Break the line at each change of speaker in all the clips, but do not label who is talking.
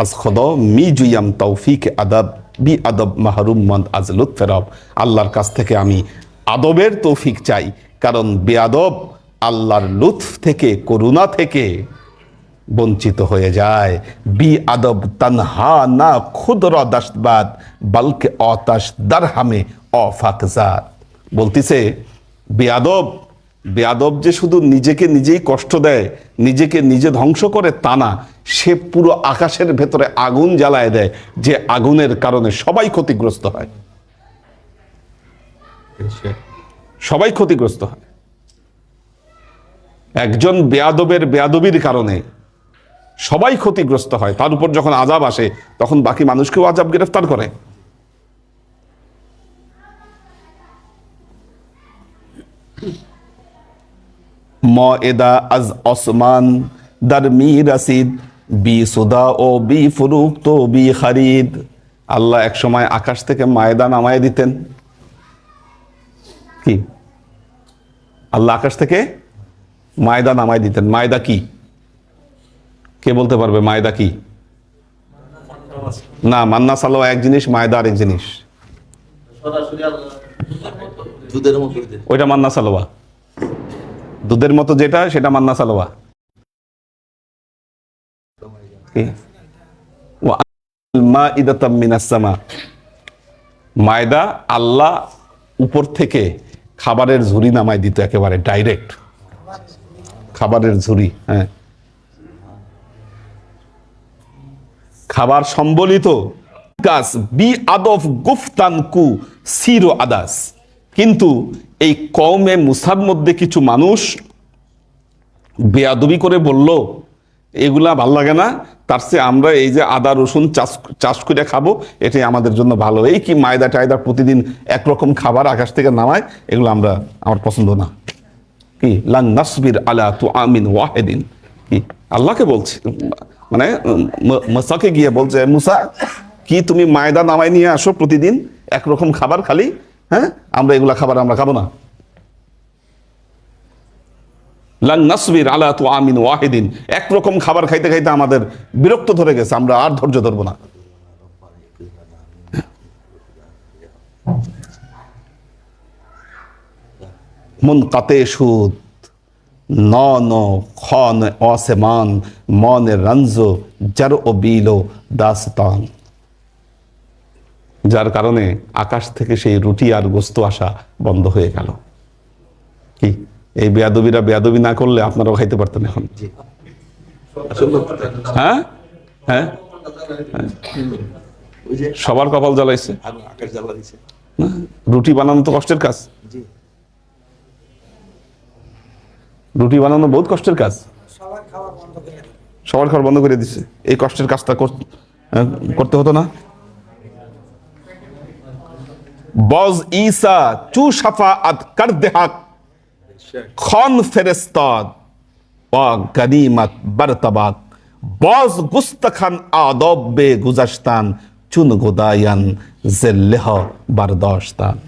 আজ খদ মি জুয়াম তৌফিক আদব বি আদব মাহরুম মন্দ আজ লুৎফেরব আল্লাহর কাছ থেকে আমি আদবের তৌফিক চাই। কারণ বেআদব আল্লাহর লুৎফ থেকে, করুণা থেকে বঞ্চিত হয়ে যায়। বি আদব তানহা না খুদর দাসবাদ, বালকে অতাস দারহামে অফাকজাত বলতিছে বেয়াদব বেয়াদব যে শুধু নিজেকে নিজেই কষ্ট দেয়, নিজেকে নিজে ধ্বংস করে তা না, সে পুরো আকাশের ভেতরে আগুন জ্বালায় দেয়, যে আগুনের কারণে সবাই ক্ষতিগ্রস্ত হয়। সবাই ক্ষতিগ্রস্ত হয়। একজন বেয়াদবের বেয়াদবির কারণে সবাই ক্ষতিগ্রস্ত হয়। তার উপর যখন আজাব আসে, তখন বাকি মানুষকেও আজাব গ্রেফতার করে। এদা আজ ওসমান দারমি রাসিদ বি সুদা ও বি ফুরুক তো বি খারিদ। আল্লাহ এক সময় আকাশ থেকে মায়দা নামায় দিতেন। কি? আল্লাহ আকাশ থেকে মায়দা নামায় দিতেন। মায়দা কি? কে বলতে পারবে মায়দা কি? না মান্না সালো এক জিনিস মায়দা আরেক জিনিস। ওইটা মান্না সালোয়া দুধের মতো যেটা, সেটা মান্না সালোয়া। মায়দা আল্লাহ উপর থেকে খাবারের ঝুড়ি নামায় দিত একেবারে, ডাইরেক্ট। খাবারের ঝুড়ি হ্যাঁ। খাবার সম্বলিত গাছ বি আদফ গুফতান কু সিরো আদাস। কিন্তু এই কমে মুসার মধ্যে কিছু মানুষ বেয়াদবি করে বলল, এগুলা ভালো লাগে না, তার চেয়ে আমরা এই যে আদা, রসুন চাষ চাষ করে খাব, এটাই আমাদের জন্য ভালো। এই কি মায়দা টায়দা প্রতিদিন একরকম খাবার আকাশ থেকে নামায়, এগুলো আমরা, আমার পছন্দ না। কি? লাং নাসবির আলা তু আমিন ওয়াহেদিন। কি? আল্লাহকে বলছে মানে মুসাকে গিয়ে বলছে, মুসা, কি তুমি মায়দা নামায় নিয়ে আসো প্রতিদিন? একরকম খাবার খালি হ্যাঁ? আমরা এগুলা খাবার আমরা খাব না। লাং নাসবির আলা তু আমিন ওয়াহিদিন একরকম খাবার খাইতে খাইতে আমাদের বিরক্ত ধরে গেছে, আমরা আর ধৈর্য ধরবো না। মন কাতে সুদ ন ন খন অসেমান, মনে রঞ্জ জর ও বিলো দাসতান। যার কারণে আকাশ থেকে সেই রুটি আর গোস্ত আসা বন্ধ হয়ে গেল। কি? এই বেয়াদবিরা বেয়াদবি না করলে আপনারাও খাইতে পারতেন এখন। হ্যাঁ? হ্যাঁ? সবার কপাল জ্বালাইছে।
দিছে?
রুটি বানানো তো কষ্টের কাজ। রুটি বানানো বহুত কষ্টের কাজ। সবার খাবার বন্ধ করে দিচ্ছে এই কষ্টের কাজটা করতে হতো না? বজ ঈসা চু সাফা আদ কর দেহাক। খন ফেরেস্তাদ ওয়া গনিমত বরতবাক। বজ গুস্তখান আদব বে গুজাস্তান চুন গোদায়ান জেল্লেহ বারদস্তান।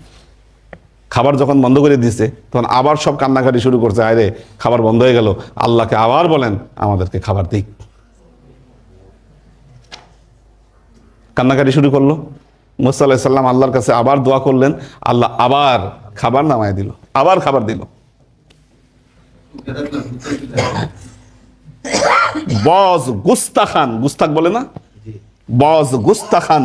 খাবার যখন বন্ধ করে দিয়েছে তখন আবার সব কান্নাকাটি শুরু করছে। আরে খাবার বন্ধ হয়ে গেল। আল্লাহকে আবার বলেন, আমাদেরকে খাবার দিক। কান্নাকাটি শুরু করল। মুসা আল্লাহ আল্লাহর কাছে আবার দোয়া করলেন, আল্লাহ আবার খাবার নামায় দিল, আবার খাবার দিল। বজ গুস্তাখান গুস্তাক বলে না? বজ গুস্তাখান,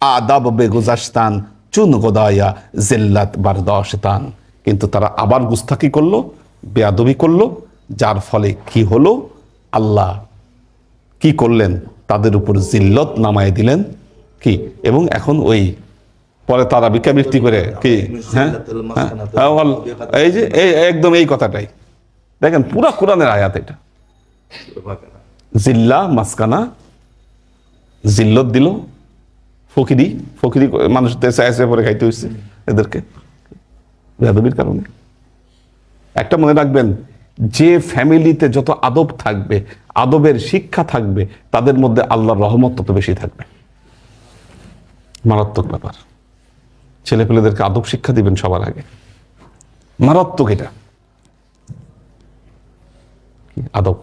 আদাব বেগুজাস্তান, চুন গোদায়া, জিল্লাত বারদাস্তান। কিন্তু তারা আবার গুস্তাকি করল, বেয়াদবি করল, যার ফলে কি হলো? আল্লাহ কি করলেন? তাদের উপর জিল্লত নামায় দিলেন। কি? এবং এখন ওই পরে তারা ভিক্ষাবৃত্তি করে কি? হ্যাঁ? হ্যাঁ, হ্যাঁ, এই যে একদম এই কথাটাই। দেখেন পুরা কোরআনের আয়াত এটা। জিল্লা মাসকানা জিল্লত দিল ফকিরি ফকিরি করে মানুষ দেশে এসে পরে খাইতে হয়েছে এদেরকে। বেদবির কারণে। একটা মনে রাখবেন যে ফ্যামিলিতে যত আদব থাকবে আদবের শিক্ষা থাকবে তাদের মধ্যে আল্লাহর রহমত তত বেশি থাকবে। মারাত্মক ব্যাপার। ছেলে পেলেদেরকে আদব শিক্ষা দিবেন সবার আগে। মারাত্মক এটা। আদব?